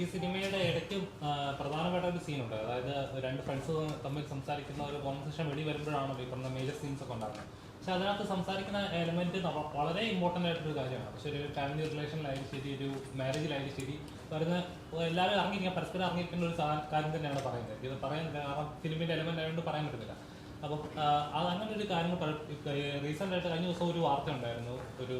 ഈ സിനിമയുടെ ഇടയ്ക്ക് പ്രധാനപ്പെട്ട ഒരു സീനുണ്ട് അതായത് രണ്ട് ഫ്രണ്ട്സ് തമ്മിൽ സംസാരിക്കുന്ന ഒരു കോൺവെർസേഷൻ വെടി വരുമ്പോഴാണല്ലോ ഈ പറഞ്ഞ മേജർ സീൻസ് ഒക്കെ ഉണ്ടാകുന്നത്. പക്ഷെ അതിനകത്ത് സംസാരിക്കുന്ന എലമെന്റ് വളരെ ഇമ്പോർട്ടന്റ് ആയിട്ടൊരു കാര്യമാണ്. പക്ഷെ ഒരു ഫാമിലി റിലേഷനിലായാലും ശരി ഒരു മാരേജിലായാലും ശരി വരുന്ന എല്ലാവരും അറിഞ്ഞിരിക്കാൻ പരസ്പരം അറിഞ്ഞിരിക്കുന്ന ഒരു കാര്യം തന്നെയാണ് പറയുന്നത്. ഇത് പറയാൻ കാരണം ഫിലിമിന്റെ എലമെന്റ് ആയതുകൊണ്ട് പറയാൻ പറ്റുന്നില്ല അപ്പം അത് അങ്ങനെ ഒരു കാര്യം റീസെന്റ് ആയിട്ട് കഴിഞ്ഞ ദിവസം ഒരു വാർത്ത ഉണ്ടായിരുന്നു. ഒരു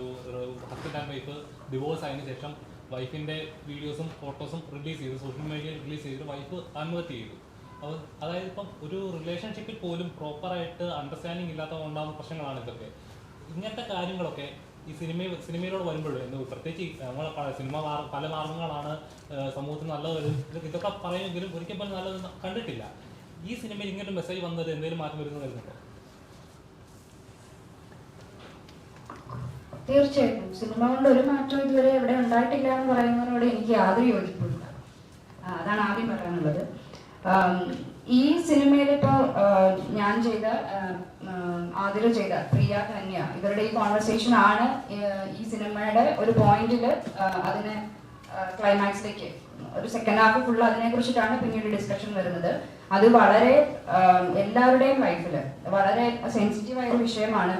ഹസ്ബൻഡ് ആൻഡ് വൈഫ് ഡിവോഴ്സ് ആയതിനു ശേഷം വൈഫിന്റെ വീഡിയോസും ഫോട്ടോസും റിലീസ് ചെയ്ത് സോഷ്യൽ മീഡിയയിൽ റിലീസ് ചെയ്തിട്ട് വൈഫ് ആത്മഹത്യ ചെയ്തു. അപ്പോൾ അതായത് ഇപ്പം ഒരു റിലേഷൻഷിപ്പിൽ പോലും പ്രോപ്പറായിട്ട് അണ്ടർസ്റ്റാൻഡിങ് ഇല്ലാത്ത പ്രശ്നങ്ങളാണ് ഇതൊക്കെ. ഇങ്ങനത്തെ കാര്യങ്ങളൊക്കെ ഈ സിനിമ സിനിമയിലൂടെ വരുമ്പോഴും എന്ന് പ്രത്യേകിച്ച് നമ്മൾ സിനിമ പല മാർഗങ്ങളാണ് സമൂഹത്തിന് നല്ലത് ഇതൊക്കെ പറയുമെങ്കിലും ഒരിക്കൽ പോലും നല്ലത് കണ്ടിട്ടില്ല. ഈ സിനിമയിൽ ഇങ്ങനെ മെസ്സേജ് വന്നത് എന്തെങ്കിലും മാറ്റം വരുന്നു വരുന്നുണ്ടോ തീർച്ചയായിട്ടും. സിനിമ കൊണ്ട് ഒരു മാറ്റവും ഇതുവരെ എവിടെ ഉണ്ടായിട്ടില്ല എന്ന് പറയുന്നതിനോട് എനിക്ക് യാതൊരു യോജിപ്പില്ല അതാണ് ആദ്യം പറയാനുള്ളത്. ഈ സിനിമയിൽ ഇപ്പോൾ ഞാൻ ചെയ്ത ആതിര ചെയ്ത പ്രിയ ധന്യ ഇവരുടെ ഈ കോൺവെർസേഷൻ ആണ് ഈ സിനിമയുടെ ഒരു പോയിന്റിൽ അതിനെ ക്ലൈമാക്സിലേക്ക് ഒരു സെക്കൻഡ് ഹാഫ് ഫുൾ അതിനെ കുറിച്ചിട്ടാണ് പിന്നീട് ഡിസ്കഷൻ വരുന്നത്. അത് വളരെ എല്ലാവരുടെയും ലൈഫിൽ വളരെ സെൻസിറ്റീവ് ആയ ഒരു വിഷയമാണ്.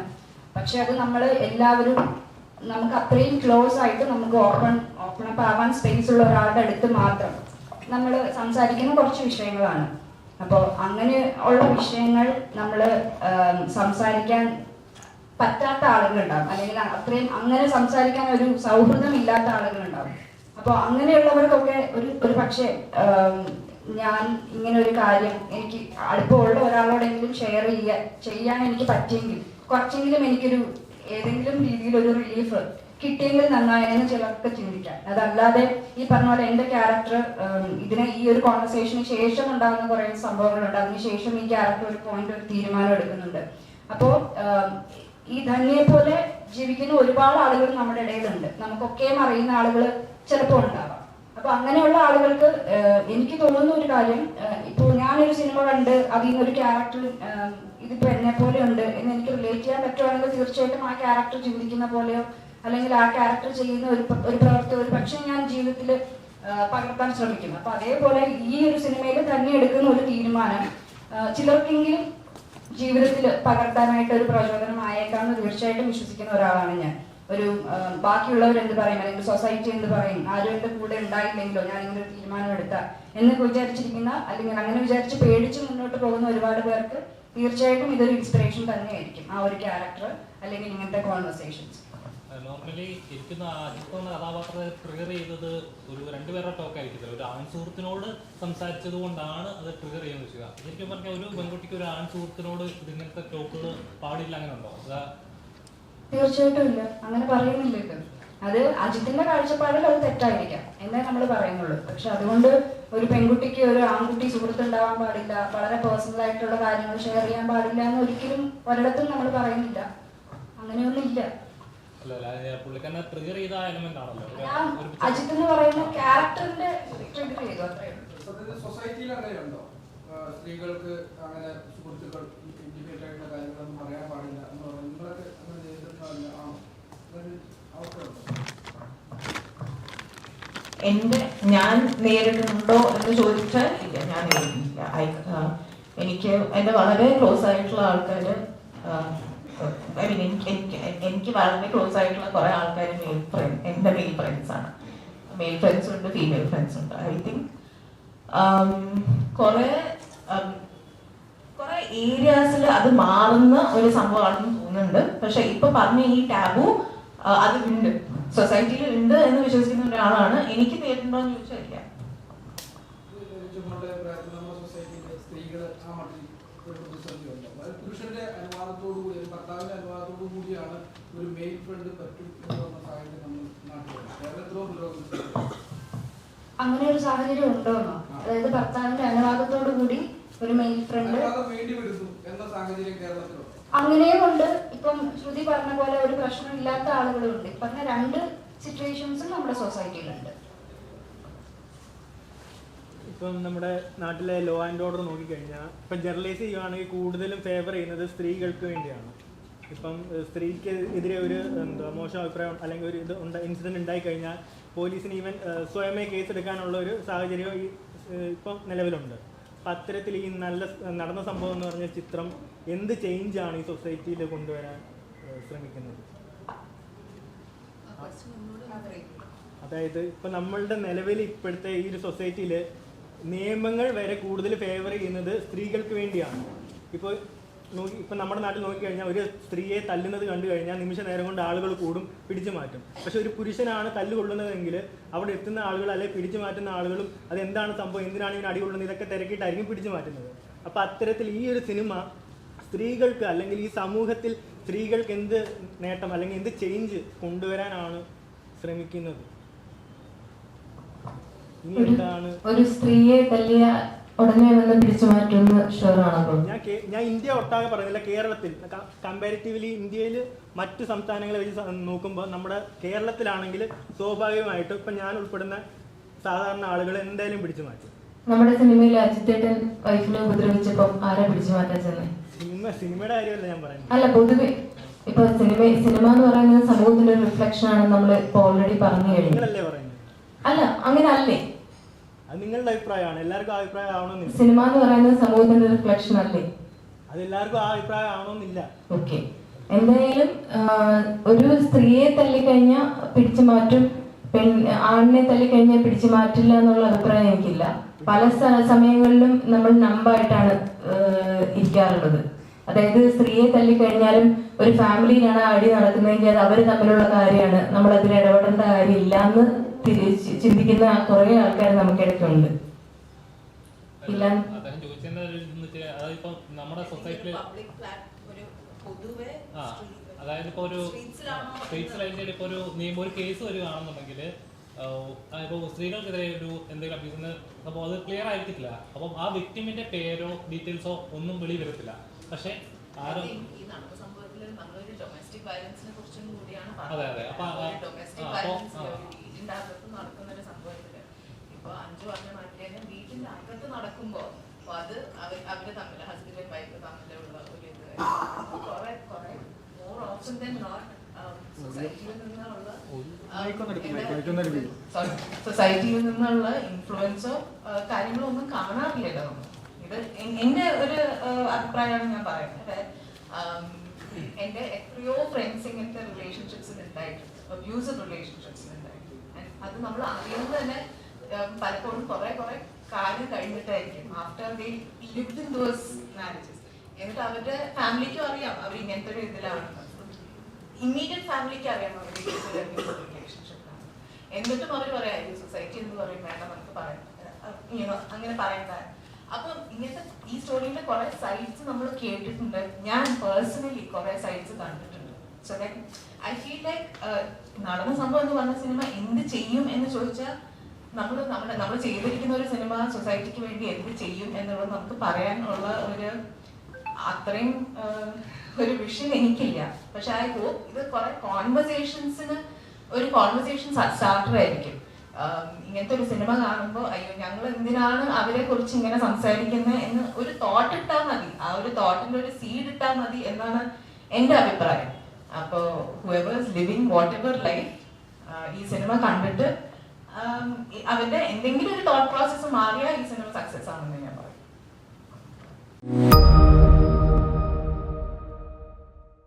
പക്ഷെ അത് നമ്മൾ എല്ലാവരും നമുക്ക് അത്രയും ക്ലോസ് ആയിട്ട് നമുക്ക് ഓപ്പൺ ഓപ്പൺ അപ്പ് ആവാൻ സ്പേസ് ഉള്ള ഒരാളുടെ അടുത്ത് മാത്രം നമ്മൾ സംസാരിക്കുന്ന കുറച്ച് വിഷയങ്ങളാണ്. അപ്പോൾ അങ്ങനെ ഉള്ള വിഷയങ്ങൾ നമ്മൾ സംസാരിക്കാൻ പറ്റാത്ത ആളുകളുണ്ടാവും. അല്ലെങ്കിൽ അത്രയും അങ്ങനെ സംസാരിക്കാൻ ഒരു സൗഹൃദം ഇല്ലാത്ത ആളുകളുണ്ടാവും. അപ്പോൾ അങ്ങനെയുള്ളവർക്കൊക്കെ ഒരു ഒരു പക്ഷേ ഞാൻ ഇങ്ങനെ ഒരു കാര്യം എനിക്ക് അടുപ്പമുള്ള ഒരാളോടെങ്കിലും ഷെയർ ചെയ്യാൻ എനിക്ക് പറ്റിയെങ്കിൽ കുറച്ചെങ്കിലും എനിക്കൊരു ഏതെങ്കിലും രീതിയിൽ ഒരു റിലീഫ് കിട്ടിയെങ്കിൽ നന്നായെന്ന് ചിലർക്ക് ചിന്തിക്കാം. അതല്ലാതെ ഈ പറഞ്ഞ പോലെ എന്റെ ക്യാരക്ടർ ഇതിന് ഈ ഒരു കോൺവെർസേഷന് ശേഷം ഉണ്ടാകുന്ന കുറെ സംഭവങ്ങളുണ്ട്. അതിനുശേഷം ഈ ക്യാരക്ടർ ഒരു പോയിന്റ് ഒരു തീരുമാനം എടുക്കുന്നുണ്ട്. അപ്പോ ഈ ധന്യയെ പോലെ ജീവിക്കുന്ന ഒരുപാട് ആളുകൾ നമ്മുടെ ഇടയിലുണ്ട്. നമുക്കൊക്കെയും അറിയുന്ന ആളുകൾ ചിലപ്പോൾ ഉണ്ടാവാം. അപ്പൊ അങ്ങനെയുള്ള ആളുകൾക്ക് എനിക്ക് തോന്നുന്ന ഒരു കാര്യം ഇപ്പോൾ ഞാനൊരു സിനിമ കണ്ട് അതിൽ നിന്നൊരു ക്യാരക്ടർ ഇതിപ്പോ എന്നെ പോലെ ഉണ്ട് എന്ന് എനിക്ക് റിലേറ്റ് ചെയ്യാൻ പറ്റുവാണെങ്കിൽ തീർച്ചയായിട്ടും ആ ക്യാരക്ടർ ജീവിക്കുന്ന പോലെയോ അല്ലെങ്കിൽ ആ ക്യാരക്ടർ ചെയ്യുന്ന ഒരു ഒരു പ്രവർത്തി ഒരു പക്ഷേ ഞാൻ ജീവിതത്തിൽ പകർത്താൻ ശ്രമിക്കുന്നു. അപ്പൊ അതേപോലെ ഈ ഒരു സിനിമയിൽ തന്നെ എടുക്കുന്ന ഒരു തീരുമാനം ചിലർക്കെങ്കിലും ജീവിതത്തിൽ പകർത്താനായിട്ട് ഒരു പ്രചോദനം പ്രചോദനമായേക്കാമെന്ന് തീർച്ചയായിട്ടും വിശ്വസിക്കുന്ന ഒരാളാണ് ഞാൻ. ഒരു ബാക്കിയുള്ളവർ എന്ത് പറയും? അല്ലെങ്കിൽ സൊസൈറ്റി എന്ത് പറയും? ആരും എന്റെ കൂടെ ഉണ്ടായില്ലെങ്കിലോ ഞാൻ ഇങ്ങനെ ഒരു തീരുമാനം എടുത്ത? എന്ന് വിചാരിച്ചിരിക്കുന്ന അല്ലെങ്കിൽ അങ്ങനെ വിചാരിച്ച് പേടിച്ച് മുന്നോട്ട് പോകുന്ന ഒരുപാട് പേർക്ക് തീർച്ചയായിട്ടും ഇതൊരു ഇൻസ്പിറേഷൻ തന്നെയായിരിക്കും. ആ ഒരു ക്യാരക്ടർ അല്ലെങ്കിൽ ഇങ്ങനത്തെ കോൺവെർസേഷൻസ് നോർമലി ഇരിക്കുന്ന കഥാപാത്രത്തെ ട്രിഗർ ചെയ്തത് ഒരു രണ്ടുപേരുടെ ടോക്ക് ആയിരിക്കത്തില്ല. ഒരു ആൺ സുഹൃത്തിനോട് സംസാരിച്ചത് കൊണ്ടാണ് അത് ട്രിഗർ ചെയ്യുന്നത് ശരിക്കും പറഞ്ഞാൽ ഒരു പെൺകുട്ടിക്ക് ഒരു ആൺ സുഹൃത്തിനോട് ഇതിങ്ങനത്തെ ടോക്കുകൾ പാടില്ല അങ്ങനെ ഉണ്ടോ തീർച്ചയായിട്ടും ഇല്ല. അങ്ങനെ പറയുന്നില്ല ഇത്. അത് അജിത്തിന്റെ കാഴ്ചപ്പാടിൽ അത് തെറ്റായിരിക്കാം. എന്നേ നമ്മൾ പറയുന്നുള്ളൂ. പക്ഷെ അതുകൊണ്ട് ഒരു പെൺകുട്ടിക്ക് ഒരു ആൺകുട്ടി സുഹൃത്ത് ഉണ്ടാവാൻ പാടില്ല വളരെ പേഴ്സണൽ ആയിട്ടുള്ള കാര്യങ്ങൾ ഷെയർ ചെയ്യാൻ പാടില്ല എന്ന് ഒരിക്കലും ഒരിടത്തും നമ്മൾ പറയുന്നില്ല. അങ്ങനെയൊന്നും ഇല്ല. അജിത്ത് എന്ന് പറയുന്ന ക്യാരക്ടറിന്റെ ട്രിഗർ ചെയ്തു അത്രേ സൊസൈറ്റിയിൽ അങ്ങനെയുണ്ടോ? സ്ത്രീകൾക്ക് അങ്ങനെ സുഹൃത്തുക്കൾ ഇൻഡിപെൻഡന്റ് ആയിട്ടുള്ള കാര്യങ്ങളൊന്നും പറയാൻ പാടില്ല എന്ന് പറയുന്നത് നിങ്ങളൊക്കെ അങ്ങനെ നേരിടുന്നതല്ല ആണോ അങ്ങനെ ഒരു അവസ്ഥയുണ്ടോ എന്റെ ഞാൻ നേരിടുന്നുണ്ടോ എന്ന് ചോദിച്ചാൽ ഇല്ല ഞാൻ നേരിടുന്നില്ല. എനിക്ക് എന്റെ വളരെ ക്ലോസ് ആയിട്ടുള്ള ആൾക്കാര് ഐ മീൻ എനിക്ക് എനിക്ക് വളരെ ക്ലോസ് ആയിട്ടുള്ള കുറേ ആൾക്കാർ മെയിൽ ഫ്രണ്ട് എന്റെ മെയിൽ ഫ്രണ്ട്സ് ആണ്. മെയിൽ ഫ്രണ്ട്സ് ഉണ്ട് ഫീമെയിൽ ഫ്രണ്ട്സ് ഉണ്ട്. ഐ തിങ്ക് കുറേ കുറേ ഏരിയാസിൽ അത് മാറുന്ന ഒരു സംഭവമാണെന്ന് തോന്നുന്നുണ്ട്. പക്ഷെ ഇപ്പൊ പറഞ്ഞ ഈ ടാബു അത് ഉണ്ട്. സൊസൈറ്റിയിൽ ഉണ്ട് എന്ന് വിശ്വസിക്കുന്ന ഒരാളാണ്. എനിക്ക് നേരിട്ടുണ്ടോ എന്ന് ചോദിച്ചാൽ ഉണ്ടോ. പുരുഷന്റെ അനുവാദത്തോടു കൂടി ഭർത്താവിന്റെ അനുവാദത്തോടു കൂടിയാണ് ഒരു മെയിൽ ഫ്രണ്ട് പറ്റും എന്ന് സാഹചര്യം നമ്മൾ നാട്ടിലുണ്ട്. കേരളത്തിലോ പുരോഗമിച്ചിട്ടുണ്ട് അങ്ങനെ ഒരു സാഹചര്യം ഉണ്ടോന്നോ? അതായത് ഭർത്താവിന്റെ അനുവാദത്തോടു കൂടി ഒരു മെയിൽ ഫ്രണ്ട് അങ്ങനെയും ഉണ്ട്. ഇപ്പം ശ്രുതി പറഞ്ഞ പോലെ ഒരു പ്രശ്നം ഇല്ലാത്ത ആളുകളും ഉണ്ട് ഇപ്പൊ പറഞ്ഞ രണ്ട് സിറ്റുവേഷൻസും നമ്മുടെ സൊസൈറ്റിയിലുണ്ട് ഇപ്പം നമ്മുടെ നാട്ടിലെ ലോ ആൻഡ് ഓർഡർ നോക്കിക്കഴിഞ്ഞാൽ ഇപ്പം ജനറലൈസ് ചെയ്യുകയാണെങ്കിൽ കൂടുതലും ഫേവർ ചെയ്യുന്നത് സ്ത്രീകൾക്ക് വേണ്ടിയാണ്. ഇപ്പം സ്ത്രീക്ക് എതിരെ ഒരു എന്താ മോശം അഭിപ്രായം അല്ലെങ്കിൽ ഒരു ഇത് ഇൻസിഡന്റ് ഉണ്ടായി കഴിഞ്ഞാൽ പോലീസിന് ഈവൻ സ്വയമേ കേസ് എടുക്കാനുള്ള ഒരു സാഹചര്യം ഈ ഇപ്പം നിലവിലുണ്ട്. അപ്പം അത്തരത്തിൽ ഈ നല്ല നടന്ന സംഭവം എന്ന് പറഞ്ഞ ചിത്രം എന്ത് ചേഞ്ചാണ് ഈ സൊസൈറ്റിയിൽ കൊണ്ടുവരാൻ ശ്രമിക്കുന്നത്? അതായത് ഇപ്പൊ നമ്മളുടെ നിലവിൽ ഇപ്പോഴത്തെ ഈ ഒരു സൊസൈറ്റിയിൽ നിയമങ്ങൾ വരെ കൂടുതൽ ഫേവർ ചെയ്യുന്നത് സ്ത്രീകൾക്ക് വേണ്ടിയാണ്. ഇപ്പോൾ നോക്കി ഇപ്പം നമ്മുടെ നാട്ടിൽ നോക്കിക്കഴിഞ്ഞാൽ ഒരു സ്ത്രീയെ തല്ലുന്നത് കണ്ടു കഴിഞ്ഞാൽ നിമിഷ നേരം കൊണ്ട് ആളുകൾ കൂടും പിടിച്ചു മാറ്റും. പക്ഷെ ഒരു പുരുഷനാണ് തല്ല് കൊള്ളുന്നതെങ്കിൽ അവിടെ എത്തുന്ന ആളുകൾ അല്ലെങ്കിൽ പിടിച്ചു മാറ്റുന്ന ആളുകളും അത് എന്താണ് സംഭവം എന്തിനാണ് ഇവൻ അടി കൊള്ളുന്നത് ഇതൊക്കെ തിരക്കിയിട്ടായിരിക്കും പിടിച്ചു മാറ്റുന്നത്. അപ്പം അത്തരത്തിൽ ഈ ഒരു സിനിമ സ്ത്രീകൾക്ക് അല്ലെങ്കിൽ ഈ സമൂഹത്തിൽ സ്ത്രീകൾക്ക് എന്ത് നേട്ടം അല്ലെങ്കിൽ എന്ത് ചേഞ്ച് കൊണ്ടുവരാനാണ് ശ്രമിക്കുന്നത്? ഇനി എന്താണ്? ഒരു സ്ത്രീയെ തല്ലിയ ഉടനെ വന്ന് തിരിച്ചു മാറ്റുന്ന ഞാൻ കേ- ഞാൻ ഇന്ത്യ ഒട്ടാകെ പറയുന്നില്ല. കേരളത്തിൽ കമ്പാരിറ്റീവ്ലി ഇന്ത്യയിൽ മറ്റു സംസ്ഥാനങ്ങളെ വെച്ച് സ- നോക്കുമ്പോൾ നമ്മുടെ കേരളത്തിലാണെങ്കിൽ സ്വാഭാവികമായിട്ടും ഇപ്പം ഞാൻ ഉൾപ്പെടുന്ന സാധാരണ ആളുകൾ എന്തായാലും പിടിച്ചു മാറ്റും. നമ്മുടെ സിനിമയിൽ അജിത്തേട്ടൻ വൈഫിനെ ഉപദ്രവിച്ചപ്പം ആരാ പിടിച്ചു മാറ്റാൻ ചെന്നേ? സിനിമ സിനിമയുടെ കാര്യമല്ല ഞാൻ പറയുന്നത്. അല്ല പൊതുവെ ഇപ്പൊ സിനിമ സിനിമ എന്ന് പറയുന്നത് സമൂഹത്തിന്റെ ഒരു റിഫ്ലക്ഷൻ ആണ് നമ്മൾ ഇപ്പൊ ഓൾറെഡി പറഞ്ഞു കഴിഞ്ഞു. നിങ്ങളല്ലേ പറയുന്നത്? അല്ല അങ്ങനെ അല്ലേ അത് നിങ്ങളുടെ അഭിപ്രായമാണ്. എല്ലാവർക്കും അഭിപ്രായം ആവണമെന്നില്ല. സിനിമ എന്ന് പറയുന്നത് സമൂഹത്തിന്റെ റിഫ്ലക്ഷൻ അല്ലേ? അത് എല്ലാവർക്കും ആ അഭിപ്രായം ആവണമെന്നില്ല. ഓക്കെ എന്തായാലും ഒരു സ്ത്രീയെ തല്ലിക്കഴിഞ്ഞാൽ പിടിച്ചു മാറ്റും പെൺ ആണിനെ തല്ലിക്കഴിഞ്ഞാൽ പിടിച്ചു മാറ്റില്ല എന്നുള്ള അഭിപ്രായം എനിക്കില്ല. പല സമയങ്ങളിലും നമ്മൾ നമ്പായിട്ടാണ് ഇരിക്കാറുള്ളത്. അതായത് സ്ത്രീയെ തല്ലിക്കഴിഞ്ഞാലും ഒരു ഫാമിലിയിലാണ് അടി നടക്കുന്നതെങ്കിൽ അത് അവർ തമ്മിലുള്ള കാര്യമാണ്. നമ്മൾ അതിൽ ഇടപെടേണ്ട കാര്യമില്ല എന്ന് ചിന്തിക്കുന്ന കുറെ ആൾക്കാർ നമുക്കിടയ്ക്കുണ്ട് ഇല്ല. നമ്മുടെ സൊസൈറ്റിയിൽ പബ്ലിക് പ്ലാറ്റ് ഒരു പൊതുവെ അതായത് ഇപ്പൊ ഒരു സ്ട്രീറ്റ്സിലായിട്ട് ഇപ്പൊ ഒരു നിയമം ഒരു കേസ് വരികയാണെന്നുണ്ടെങ്കിൽ ഇപ്പോൾ സ്ത്രീകൾക്കെതിരെ ഒരു എന്തെങ്കിലും അഭ്യർത്ഥന അപ്പോൾ അത് ക്ലിയർ ആയിരിക്കത്തില്ല. അപ്പം ആ വിക്ടിമിന്റെ പേരോ ഡീറ്റെയിൽസോ ഒന്നും വെളി വരത്തില്ല. പക്ഷെ ആരോ ഈ നടന്ന സംഭവത്തിൽ നമ്മളൊരു ഡൊമസ്റ്റിക് വയലൻസിനെ കുറിച്ചും കൂടിയാണ് അതെ, അതെ. അപ്പൊ അകത്ത് നടക്കുന്ന ഒരു സംഭവത്തിൽ. ഇപ്പൊ അഞ്ചു പറഞ്ഞ മാറ്റിയാലും വീടിന്റെ അകത്ത് നടക്കുമ്പോ അപ്പൊ അത് അവർ അവർ തമ്മിൽ ഹസ്ബൻഡ് വൈഫ് തമ്മിലുള്ള ഒരു ഇത് കുറെ കുറെ മോർ ഓപ്ഷൻ ദൻ നോട്ട് സൊസൈറ്റിയിൽ നിന്നുള്ള സൊസൈറ്റിയിൽ നിന്നുള്ള ഇൻഫ്ലുവൻസോ കാര്യങ്ങളോ ഒന്നും കാണാറില്ലല്ലോ നമ്മൾ. ഇത് എന്റെ ഒരു അഭിപ്രായമാണ് ഞാൻ പറയുന്നത്. എന്റെ എത്രയോ ഫ്രണ്ട്സ് ഇങ്ങനത്തെ റിലേഷൻഷിപ്സിൽ ഉണ്ടായിട്ടുണ്ട്. അബ്യൂസീവ് റിലേഷൻഷിപ്സിൽ അത് നമ്മൾ അറിയുന്നത് തന്നെ പലപ്പോഴും കുറെ കുറെ കാര്യം കഴിഞ്ഞിട്ടായിരിക്കും. After the lived in those marriages എന്നിട്ട് അവരുടെ ഫാമിലിക്കും അറിയാം. അവർ ഇങ്ങനത്തെ ഒരു ഇതിലാണ്. ഇമ്മീഡിയറ്റ് ഫാമിലിക്ക് അറിയാം അവർ റിലേഷൻഷിപ്പിലാണ് എന്നിട്ടും അവർ പറയാം സൊസൈറ്റി എന്ന് പറയും വേണ്ട നമുക്ക് പറയാം. അങ്ങനെ പറയണ്ട. അപ്പൊ ഇങ്ങനത്തെ ഈ സ്റ്റോറിന്റെ കുറെ സൈഡ്സ് നമ്മൾ കേട്ടിട്ടുണ്ട്. ഞാൻ പേഴ്സണലി കുറെ സൈഡ്സ് കണ്ടിട്ടുണ്ട്. So like I feel like നടന്ന സംഭവം എന്ന് പറഞ്ഞ സിനിമ എന്ത് ചെയ്യും എന്ന് ചോദിച്ചാൽ നമ്മൾ നമ്മുടെ നമ്മൾ ചെയ്തിരിക്കുന്ന ഒരു സിനിമ സൊസൈറ്റിക്ക് വേണ്ടി എന്ത് ചെയ്യും എന്നുള്ളത് നമുക്ക് പറയാനുള്ള ഒരു അത്രയും ഒരു വിഷൻ എനിക്കില്ല. പക്ഷെ ഐ ഹോപ്പ് ഇത് കുറെ കോൺവെർസേഷൻസിന് ഒരു കോൺവെർസേഷൻ സ്റ്റാർട്ടർ ആയിരിക്കും. ഇങ്ങനത്തെ ഒരു സിനിമ കാണുമ്പോൾ അയ്യോ ഞങ്ങൾ എന്തിനാണ് അവരെ കുറിച്ച് ഇങ്ങനെ സംസാരിക്കുന്നത് എന്ന് ഒരു തോട്ട് ഇട്ടാൽ മതി. ആ ഒരു തോട്ടിന്റെ ഒരു സീഡ് ഇട്ടാൽ മതി എന്നാണ് എന്റെ അഭിപ്രായം. അപ്പൊ whoever's living whatever life ഈ സിനിമ കണ്ടിട്ട് അവന്റെ എന്തെങ്കിലും ഒരു തോട്ട് പ്രോസസ്സ് മാറിയാൽ ഈ സിനിമ സക്സസ് ആണെന്ന് ഞാൻ പറയും.